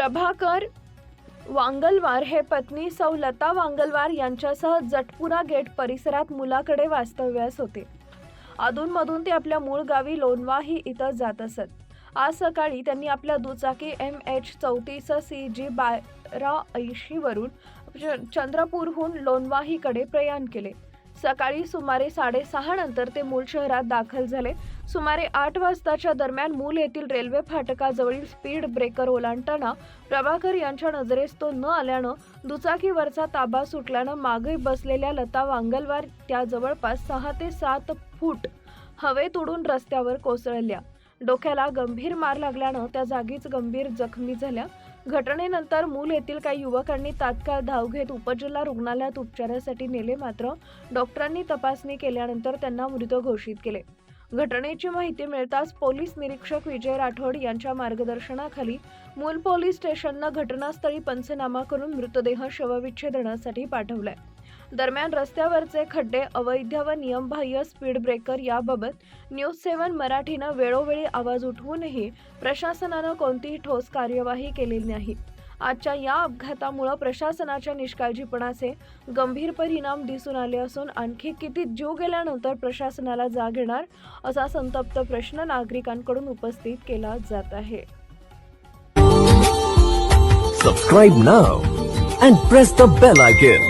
प्रभाकर वांगलवार हे पत्नी सौ लता वांगलवार यांच्यासह जटपुरा गेट परिसरात मुलाकडे वास्तव्यास होते. अधूनमधून ते आपल्या मूळ गावी लोणवाही इथं जात असत. आज सकाळी त्यांनी आपल्या दुचाकी एम एच चौतीस सी जी बारा ऐंशीवरून चंद्रपूरहून लोणवाहीकडे प्रयाण केले. सकाळी सुमारे साडेसहा नंतर ते मूल शहरात दाखल झाले. सुमारे आठ वाजताच्या दरम्यान मूल येथील रेल्वे फाटकाजवळील स्पीड ब्रेकर ओलांडताना प्रभाकर यांच्या नजरेस तो न आल्यानं दुचाकीवरचा ताबा सुटल्यानं मागे बसलेल्या लता वांगलवार त्या जवळपास सहा ते सात फूट हवेत उडून रस्त्यावर कोसळल्या. डोक्याला गंभीर मार लागल्यानं त्या जागीच गंभीर जखमी झाल्या. घटनेनंतर मूल येथील काही युवकांनी तात्काळ धाव घेत उपजिल्हा रुग्णालयात उपचारासाठी नेले. मात्र डॉक्टरांनी तपासणी केल्यानंतर त्यांना मृत घोषित केले. घटनेची माहिती मिळताच पोलीस निरीक्षक विजय राठोड यांच्या मार्गदर्शनाखाली मूल पोलीस स्टेशननं घटनास्थळी पंचनामा करून मृतदेह शवविच्छेदनासाठी पाठवलाय. दरम्यान रस्त्यावरचे खड्डे अवैध व नियमबाह्य स्पीड ब्रेकर याबाबत न्यूज सेवन मराठीनं वेळोवेळी आवाज उठवूनही प्रशासनानं कोणतीही ठोस कार्यवाही केलेली नाही. आजच्या या अपघातामुळं प्रशासनाच्या निष्काळजीपणाचे गंभीर परिणाम दिसून आले असून आणखी किती जीव गेल्यानंतर प्रशासनाला जाग येणार असा संतप्त प्रश्न नागरिकांकडून उपस्थित केला जात आहे. Subscribe now and press the bell icon